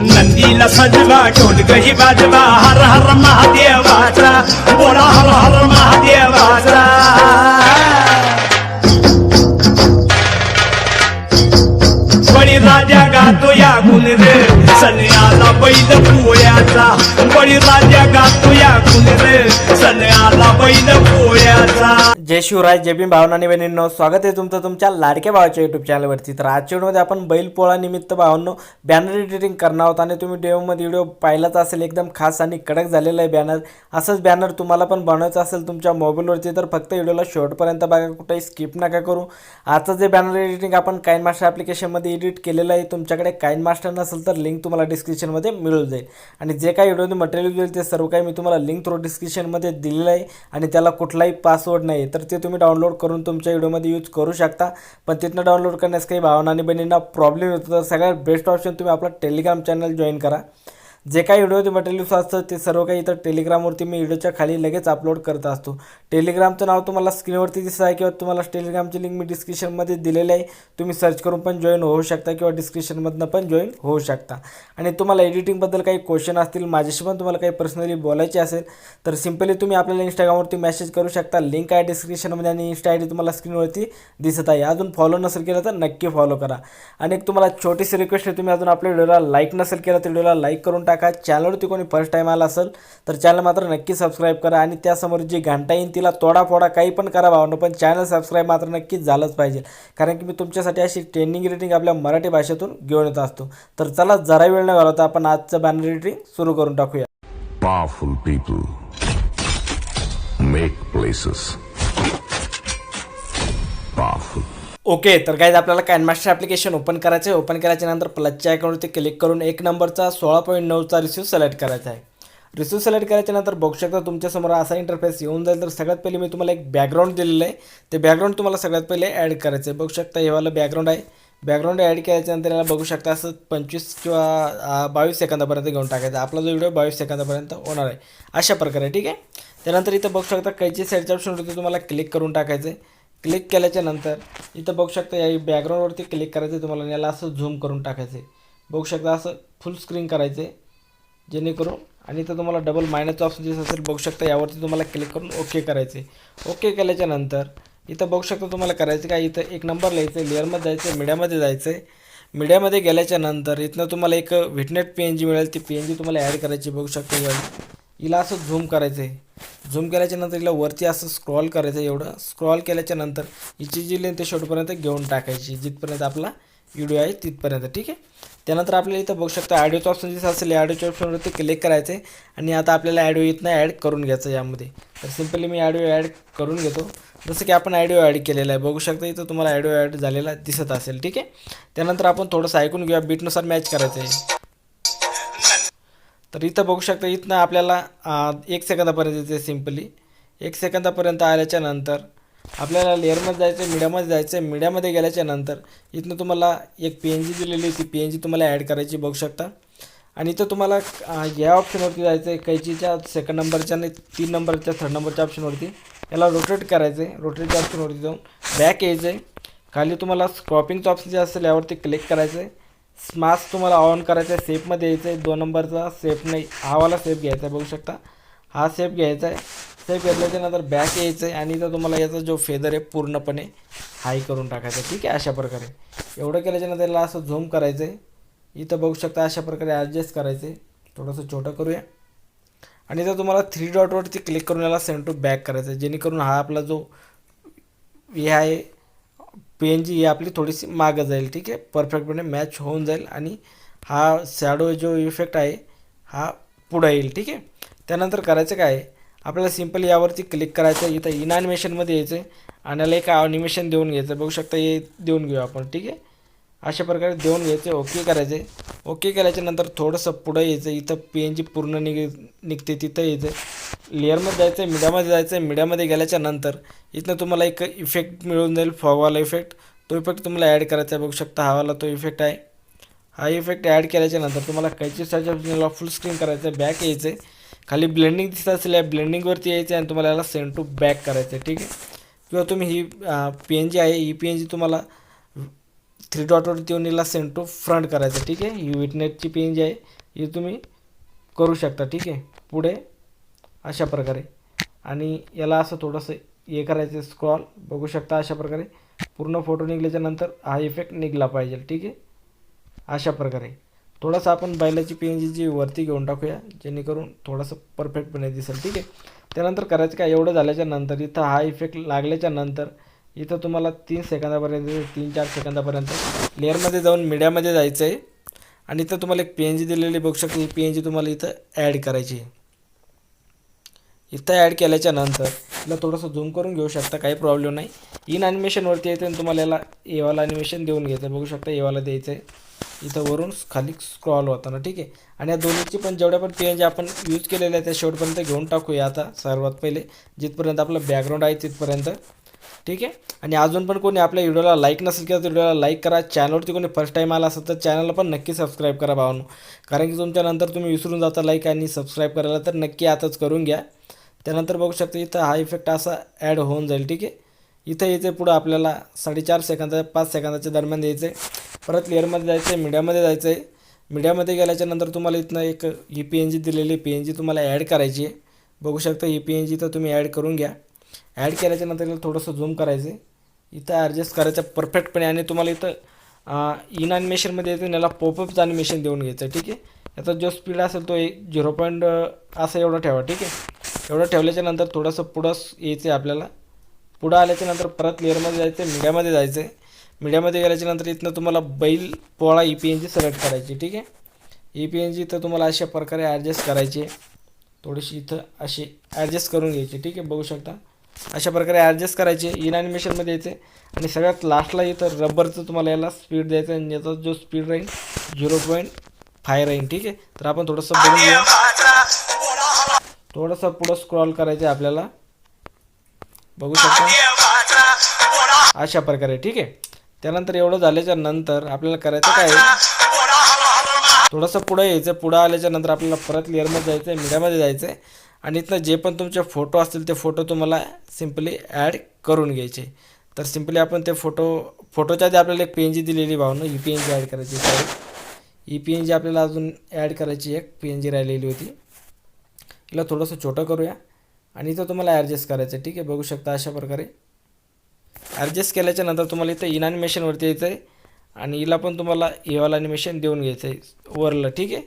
नंदीला सजवा ढोलकही बाजवा हर हर महादेवाचा बोला हर हर महादेवाचा बळी राजा गातो या गुण रे सन्याला बैल पोळ्याचा जय शिवराय जय भीम भावना आणि बहिणींनो स्वागत आहे तुमचं तुमच्या लाडक्या भावाच्या युट्यूब चॅनलवरती तर आजच्या व्हिडिओमध्ये आपण बैलपोळा निमित्त भावांनो बॅनर एडिटिंग करणार आहोत आणि तुम्ही डेमोमध्ये व्हिडिओ पाहिलाच असेल एकदम खास आणि कडक झालेला आहे बॅनर असंच बॅनर तुम्हाला पण बनवायचं असेल तुमच्या मोबाईलवरती तर फक्त व्हिडिओला शेवटपर्यंत बघा कुठेही स्किप नका करू. आजचं जे बॅनर एडिटिंग आपण काइन मास्टर ॲप्लिकेशनमध्ये एडिट केलेलं आहे तुमच्याकडे काइन मास्टर नसेल तर लिंक तुम्हाला डिस्क्रिप्शनमध्ये मिळून जाईल. आणि जे काही व्हिडिओ मटेरियल ते सर्व काही मी तुम्हाला लिंक थ्रू डिस्क्रिप्शनमध्ये दिलेलं आहे आणि त्याला कुठलाही पासवर्ड नाही. तर ते तुम्ही डाउनलोड करून तुमच्या व्हिडिओमध्ये यूज करू शकता. पण तिथनं डाउनलोड करण्यास काही भावना आणि बहिणींना प्रॉब्लेम येतो तर सगळ्यात बेस्ट ऑप्शन तुम्ही आपला टेलिग्राम चॅनल जॉईन करा. जे काही व्हिडिओचे मटेरियल्स असतं ते सर्व काही इथं टेलिग्रामवरती मी व्हिडिओच्या खाली लगेच अपलोड करत असतो. टेलिग्रामचं नाव तुम्हाला स्क्रीनवरती दिसत आहे किंवा तुम्हाला टेलिग्रामची लिंक मी डिस्क्रिप्शनमध्ये दिलेली आहे. तुम्ही सर्च करून पण जॉईन होऊ शकता किंवा डिस्क्रिप्शनमधनं पण जॉईन होऊ शकता. आणि तुम्हाला एडिटिंगबद्दल काही क्वेश्चन असतील माझ्याशी पण तुम्हाला काही पर्सनली बोलायचे असेल तर सिम्पली तुम्ही आपल्याला इंस्टाग्रामवरती मेसेज करू शकता. लिंक आहे डिस्क्रिप्शनमध्ये आणि इन्स्टा आय डी तुम्हाला स्क्रीनवरती दिसत आहे. अजून फॉलो नसेल केलं तर नक्की फॉलो करा. आणि एक तुम्हाला छोटीशी रिक्वेस्ट आहे तुम्ही अजून आपल्या व्हिडिओला लाईक नसेल केला तर व्हिडिओला लाईक करून टाका. चॅनलवरती कोणी फर्स्ट टाईम आला असेल तर चॅनल मात्र नक्की सबस्क्राईब करा आणि त्यासमोर जी घंटा येईल तिला तोडाफोडा काही पण करा भावनं पण चॅनल सबस्क्राईब मात्र नक्कीच झालंच पाहिजे. कारण की मी तुमच्यासाठी अशी ट्रेनिंग रेटिंग आपल्या मराठी भाषेतून घेऊन येत असतो. तर चला जरा वेळ न घालवता आपण आजचं बॅनर रेटिंग सुरू करून टाकूया. Powerful people make places powerful. Okay तर काय आपल्याला कॅनमास्टर ॲप्लिकेशन ओपन करायचं आहे ओपन केल्याच्यानंतर प्लसच्या अकाउंटवरती क्लिक करून एक नंबरचा सोळा पॉईंट नऊचा रिसिव्ह सिलेक्ट करायचा आहे. रिसिव्ह सिलेक्ट केल्याच्यानंतर बघू शकता तुमच्यासमोर असा इंटरफेस येऊन जाईल. तर सगळ्यात पहिले मी तुम्हाला एक बॅकग्राऊंड दिलेलं आहे. ते बॅकग्राऊंड तुम्हाला सगळ्यात पहिले ॲड करायचं आहे बघू शकता हे वाला बॅकग्राऊंड आहे. बॅकग्राऊंड ॲड केल्याच्यानंतर याला बघू शकता असं पंचवीस किंवा बावीस सेकंदापर्यंत घेऊन टाकायचं. आपला जो व्हिडिओ बावीस सेकंदापर्यंत होणार आहे. अशा प्रकारे ठीक आहे? त्यानंतर इथं बघू शकता कैची साईडच्या ऑप्शनवरती तुम्हाला क्लिक करून टाकायचं आहे क्लिक केल्याच्यानंतर इथं बघू शकता या बॅकग्राऊंडवरती क्लिक करायचं आहे तुम्हाला आणि याला असं झूम करून टाकायचं बघू शकता असं फुल स्क्रीन करायचं आहे जेणेकरून आणि इथं तुम्हाला डबल मायनसचं ऑप्शन दिसत असेल बघू शकता यावरती तुम्हाला क्लिक करून ओके करायचे ओके केल्याच्यानंतर इथं बघू शकता तुम्हाला करायचं काय इथं एक नंबर लिहायचं आहे लेअरमध्ये जायचं आहे मीडियामध्ये जायचं आहे मीडियामध्ये गेल्याच्यानंतर इथनं तुम्हाला एक व्हिटनेट पी एन जी मिळेल ती पी एन जी तुम्हाला ॲड करायची बघू शकता यावेळी हिला असं झूम करायचं आहे झूम केल्याच्यानंतर हिला वरती असं स्क्रॉल करायचं आहे एवढं. स्क्रॉल केल्याच्यानंतर हिची जी लेंथ शेवटपर्यंत घेऊन टाकायची जिथपर्यंत आपला व्हिडिओ आहे तिथपर्यंत ठीक आहे? त्यानंतर आपल्याला इथं बघू शकता ॲडिओचं ऑप्शन जिथं असेल. ॲडिओच्या ऑप्शनवरती क्लिक करायचं आहे आणि आता आपल्याला ॲडिओ इथनं ॲड करून घ्यायचं यामध्ये. तर सिम्पली मी ॲडिओ ॲड करून घेतो. जसं की आपण ॲडिओ ॲड केलेला आहे. बघू शकता इथं तुम्हाला ॲडिओ ॲड झालेला दिसत असेल ठीक आहे? त्यानंतर आपण थोडंसं ऐकून घेऊया. बीटनुसार मॅच करायचं आहे तर इथं बघू शकता इथनं आपल्याला एक सेकंदापर्यंत येते सिम्पली एक सेकंदापर्यंत आल्याच्यानंतर आपल्याला लेअरमध्ये जायचं आहे मीडियामध्ये जायचं आहे मीडियामध्ये गेल्याच्यानंतर इथनं तुम्हाला एक पी एन जी दिलेली ती पी एन जी तुम्हाला ॲड करायची बघू शकता. आणि इथं तुम्हाला या ऑप्शनवरती जायचं आहे कैचीच्या सेकंड नंबरच्या आणि तीन नंबरच्या थर्ड नंबरच्या ऑप्शनवरती याला रोटेट करायचं आहे रोटेटच्या ऑप्शनवरती जाऊन बॅक यायचं आहे खाली तुम्हाला स्क्रॉपिंगचं ऑप्शन जे असेल यावरती क्लिक करायचं आहे स्मास तुम्हाला ऑन करायचा आहे सेफमध्ये यायचं आहे. दोन नंबरचा सेफ नाही हावाला सेफ घ्यायचा आहे बघू शकता. हा सेफ घ्यायचा आहे. सेफ घेतल्याच्या नंतर बॅक यायचं आहे आणि इथं तुम्हाला याचा जो फेदर आहे पूर्णपणे हाय करून टाकायचा आहे. ठीक आहे अशा प्रकारे. एवढं केल्याच्यानंतर याला असं झूम करायचं आहे. इथं बघू शकता अशा प्रकारे ॲडजस्ट करायचं आहे. थोडंसं छोटं करूया. आणि इथं तुम्हाला थ्री डॉटवरती क्लिक करून याला सेंड टू बॅक करायचं आहे. जेणेकरून हा आपला जो हे आहे पी एन जी ही आपली थोडीशी मागं जाईल ठीक आहे? परफेक्टपणे मॅच होऊन जाईल आणि हा शॅडो जो इफेक्ट आहे हा पुढं येईल ठीक आहे? त्यानंतर करायचं काय आपल्याला सिंपल यावरती क्लिक करायचं आहे. इथं इनॲनिमेशनमध्ये यायचं आहे आणि याला एक ॲनिमेशन देऊन घ्यायचं बघू शकता हे देऊन घेऊ आपण ठीक आहे? अशा प्रकारे देऊन घ्यायचे ओके करायचे. ओके केल्याच्यानंतर थोडंसं पुढं यायचं. इथं पी एन जी पूर्ण निघ निघते तिथं यायचं. लेअरमध्ये जायचं आहे मीडियामध्ये जायचं. आहे मीडियामध्ये गेल्याच्यानंतर इथनं तुम्हाला एक इफेक्ट मिळून जाईल फॉगवाला इफेक्ट तो इफेक्ट तुम्हाला ॲड करायचा आहे. बघू शकता हावाला तो इफेक्ट आहे. हा इफेक्ट ॲड केल्याच्यानंतर तुम्हाला कैची सर्च फुल स्क्रीन करायचं आहे बॅक यायचं. आहे खाली ब्लेंडिंग दिसत असेल या ब्लेंडिंगवरती यायचं आहे आणि तुम्हाला याला सेंड टू बॅक करायचं आहे. ठीक आहे? किंवा तुम्ही ही पी एन जी आहे ही पी एन जी तुम्हाला थ्री डॉटवर येऊन याला सेंड टू फ्रंट करायचं ठीक आहे? ही विटनेटची पेन जी आहे. ही तुम्ही करू शकता ठीक आहे? पुढे अशा प्रकारे. आणि याला असं थोडंसं हे करायचं स्क्रॉल बघू शकता अशा प्रकारे. पूर्ण फोटो निघल्याच्या नंतर हा इफेक्ट निघला पाहिजे ठीक आहे? अशा प्रकारे. थोडासा आपण बैलाची पी जी वरती घेऊन टाकूया जेणेकरून थोडंसं परफेक्टपणे दिसेल ठीक आहे? त्यानंतर करायचं काय? एवढं झाल्याच्यानंतर इथं हा इफेक्ट लागल्याच्या नंतर इथं तुम्हाला तीन सेकंदापर्यंत तीन चार सेकंदापर्यंत लेअरमध्ये जाऊन मीडियामध्ये जायचं आहे आणि इथं तुम्हाला एक पी एन जी दिलेली बघू शकता ही पी एन जी तुम्हाला इथं ॲड करायची आहे. इथं ॲड केल्याच्यानंतर तिला थोडंसं झूम करून घेऊ शकता काही प्रॉब्लेम नाही. इन ॲनिमेशनवरती येते आणि तुम्हाला याला एवाला ॲनिमेशन देऊन घ्यायचं आहे बघू शकता एवाला द्यायचं आहे इथं वरून खाली स्क्रॉल होताना ठीक आहे. आणि या दोन्हीची पण जेवढ्या पण पेन आपण यूज केलेल्या आहे त्या शेवटपर्यंत घेऊन टाकूया आता सर्वात पहिले. जिथपर्यंत आपलं बॅकग्राऊंड आहे तिथपर्यंत. ठीक आहे? आणि अजून पण कोणी आपल्या व्हिडिओला लाईक नसेल केलं तर व्हिडिओला लाईक करा. चॅनलवरती कोणी फर्स्ट टाईम आला असेल तर चॅनलला पण नक्की सबस्क्राईब करा भावांनो. कारण की तुमच्यानंतर तुम्ही विसरून जाता लाईक आणि सबस्क्राईब करायला तर नक्की आताच करून घ्या. त्यानंतर बघू शकता इथं हा इफेक्ट असा ॲड होऊन जाईल ठीक आहे? इथं इथे पुढं आपल्याला साडेचार सेकंदा पाच सेकंदाच्या दरम्यान द्यायचं आहे परत लेअरमध्ये जायचं आहे मीडियामध्ये जायचं आहे मीडियामध्ये गेल्याच्यानंतर तुम्हाला इथनं एक ही पी एन जी दिलेली पी एन जी तुम्हाला ॲड करायची आहे. बघू शकता ही पी एन जी तर तुम्ही ॲड करून घ्या. ॲड केल्याच्यानंतर याला थोडंसं झूम करायचं आहे इथं ॲडजस्ट करायचं परफेक्टपणे आणि तुम्हाला इथं इन ॲनिमेशनमध्ये येते याला पॉपअपचं ॲनिमेशन देऊन घ्यायचं आहे ठीक आहे? याचा जो स्पीड असेल तो एक झिरो पॉईंट असं एवढं ठेवा ठीक आहे? एवढं ठेवल्याच्यानंतर थोडंसं पुढं यायचं आहे आपल्याला. पुढं आल्याच्यानंतर परत लेअरमध्ये जायचं आहे मीडियामध्ये जायचं आहे मीडियामध्ये गेल्याच्यानंतर इथनं तुम्हाला Bail Pola E P N G select करायची ठीक आहे? ई पी एन जी इथं तुम्हाला अशा प्रकारे ॲडजस्ट करायची. थोडीशी इथं अशी ॲडजस्ट करून घ्यायची ठीक आहे? बघू शकता. अशा प्रकारे ॲडजस्ट करायचे. इन ॲनिमेशनमध्ये यायचे आणि सगळ्यात लास्टला इथं रबरचं तुम्हाला याला स्पीड द्यायचं आणि याचा जो स्पीड राहील झिरो पॉईंट फाय राहील. ठीक आहे? तर आपण थोडंसं बघून घेऊ. थोडंसं पुढं स्क्रॉल करायचं आहे आपल्याला. बघू शकता? अशा प्रकारे. ठीक आहे? त्यानंतर एवढं झाल्याच्यानंतर आपल्याला करायचं काय? आहे थोडंसं पुढं यायचं. पुढं आल्याच्यानंतर आपल्याला परत लेअरमध्ये जायचं आहे मीडियामध्ये जायचं आहे आणि इथनं जे पण तुमचे फोटो असतील ते फोटो तुम्हाला सिम्पली ॲड करून घ्यायचे. तर सिम्पली आपण ते फोटो फोटोच्या आधी आपल्याला एक पी एन जी दिलेली भावनं ही पी एन जी ॲड करायची ही पी एन जी आपल्याला अजून ॲड करायची एक पी एन जी राहिलेली होती. हिला थोडंसं छोटं करूया. आणि इथं तुम्हाला ॲडजस्ट करायचं आहे ठीक आहे? बघू शकता अशा प्रकारे. ॲडजस्ट केल्याच्यानंतर तुम्हाला इथं इन ॲनिमेशनवरती यायचं आहे आणि हिला पण तुम्हाला एवाल ॲनिमेशन देऊन घ्यायचं आहे वरलं ठीक आहे?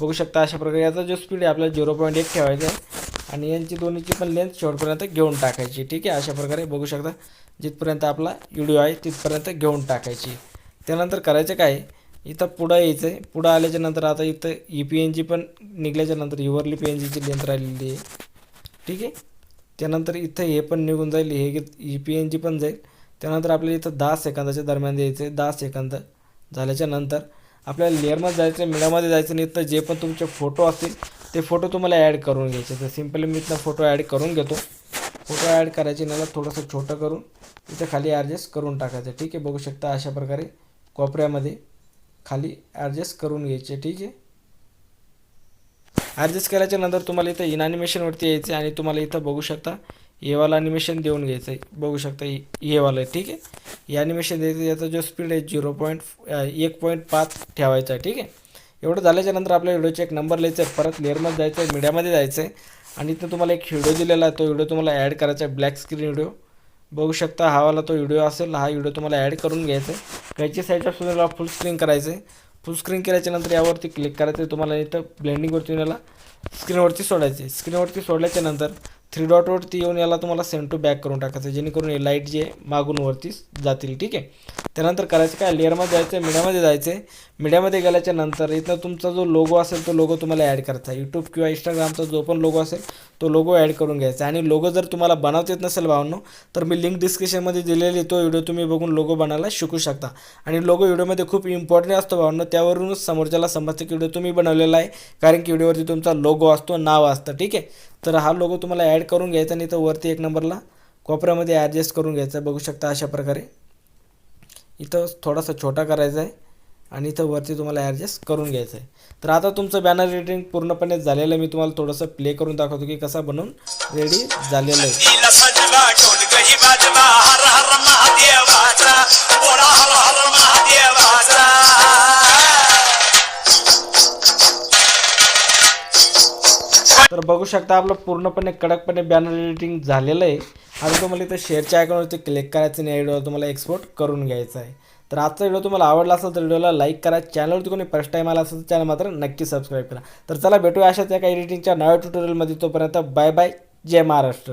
बघू शकता अशा प्रकारे. याचा जो स्पीड आहे आपल्याला झिरो पॉईंट एक ठेवायचा आहे. आणि यांची दोन्हीची पण लेंथ शेवटपर्यंत घेऊन टाकायची. ठीक आहे? अशा प्रकारे बघू शकता. जिथपर्यंत आपला व्हिडिओ आहे तिथपर्यंत घेऊन टाकायची. त्यानंतर करायचं काय? इथं पुढं यायचं आहे पुढं आल्याच्यानंतर आता इथं ई पी एन जी पण निघल्याच्या नंतर युवरली पी एन जीची लेंथ राहिलेली आहे. ठीक आहे? त्यानंतर इथं हे पण निघून जाईल. हे ई पी एन जी पण जाईल. त्यानंतर आपल्याला इथं दहा सेकंदाच्या दरम्यान द्यायचं आहे दहा सेकंद झाल्याच्यानंतर आपल्याला लेअरमध्ये जायचं आहे मिडामध्ये जायचं आणि इथं जे पण तुमचे फोटो असतील ते फोटो तुम्हाला ॲड करून घ्यायचे तर सिम्पली मी इथं फोटो ॲड करून घेतो. फोटो ॲड करायचे मला थोडंसं छोटं करून इथं खाली ॲडजस्ट करून टाकायचं. ठीक आहे? बघू शकता अशा प्रकारे कोपऱ्यामध्ये खाली ॲडजस्ट करून घ्यायचे. ठीक आहे? ॲडजस्ट केल्याच्यानंतर तुम्हाला इथं इन ॲनिमेशनवरती यायचं आहे आणि तुम्हाला इथं बघू शकता येवाला ॲनिमेशन देऊन घ्यायचं आहे. बघू शकता येवाला आहे. ठीक आहे? हे ॲनिमेशन द्यायचं याचा जो स्पीड आहे झिरो पॉईंट एक पॉईंट पाच ठेवायचा आहे. ठीक आहे? एवढं झाल्याच्यानंतर आपल्या व्हिडिओचे एक नंबर लिहायचा आहे परत लेअरमध्ये जायचं आहे मीडियामध्ये जायचं आहे आणि इथं तुम्हाला एक व्हिडिओ दिलेला आहे तो व्हिडिओ तुम्हाला ॲड करायचा आहे ब्लॅक स्क्रीन व्हिडिओ. बघू शकता हा वाला तो व्हिडिओ असेल हा व्हिडिओ तुम्हाला ॲड करून घ्यायचा आहे. घ्यायची साईडच्या सुद्धा फुल स्क्रीन करायचं आहे. फुल स्क्रीन केल्याच्यानंतर यावरती क्लिक करायचं आहे तुम्हाला इथं ब्लेंडिंगवरती याला स्क्रीनवरती सोडायचे आहे. स्क्रीनवरती सोडल्याच्यानंतर थ्री डॉटवरती येऊन याला तुम्हाला सेंड टू बॅक करून टाकायचं जेणेकरून हे लाइट जे मागून वरती जातील ठीक आहे? त्यानंतर करायचं काय? लेअरमध्ये जायचं आहे मीडियामध्ये जायचं. आहे मीडियामध्ये गेल्याच्यानंतर इथं तुमचा जो लोगो असेल तो लोगो तुम्हाला ॲड करायचा आहे यूट्यूब किंवा इंस्टाग्रामचा जो पण लोगो असेल तो लोगो ॲड करून घ्यायचा. आहे आणि लोगो जर तुम्हाला बनवता येत नसेल भावनो तर मी लिंक डिस्क्रिप्शनमध्ये दिलेली तो व्हिडिओ तुम्ही बघून लोगो बनायला शिकू शकता. आणि लोगो व्हिडिओमध्ये खूप इम्पॉर्टंट असतो भावनो त्यावरूनच समोरच्याला समजतं की व्हिडिओ तुम्ही बनवलेला आहे कारण की व्हिडिओवरती तुमचा लोगो असतो नाव असतं ठीक आहे? तर हा लोगो तुम्हाला ॲड करून घ्यायचा आणि इथं वरती एक नंबरला कोपऱ्यामध्ये ॲडजस्ट करून घ्यायचा. बघू शकता अशा प्रकारे. इथं थोडासा छोटा करायचा आहे आणि इथं वरती तुम्हाला ॲडजस्ट करून घ्यायचं आहे. तर आता तुमचं बॅनर रेडिंग पूर्णपणे झालेलं आहे. मी तुम्हाला थोडंसं प्ले करून दाखवतो की कसा बनवून रेडी झालेलं आहे. तर बघू शकता आपलं पूर्णपणे कडकपणे बॅनर एडिटिंग झालेलं आहे. आता तुम्हाला इथं शेअरच्या आयकॉनवरती क्लिक करायचं आणि या व्हिडिओ तुम्हाला एक्सपोर्ट करून घ्यायचा आहे. तर आजचा व्हिडिओ तुम्हाला आवडला असेल तर व्हिडिओला लाईक करा. चॅनलवरती कोणी फर्स्ट टाईम आला असेल तर चॅनल मात्र नक्की सबस्क्राईब करा. तर चला भेटूया अशाच एका एडिटिंगच्या नव्या ट्युटोरियलमध्ये तोपर्यंत बाय बाय जय महाराष्ट्र.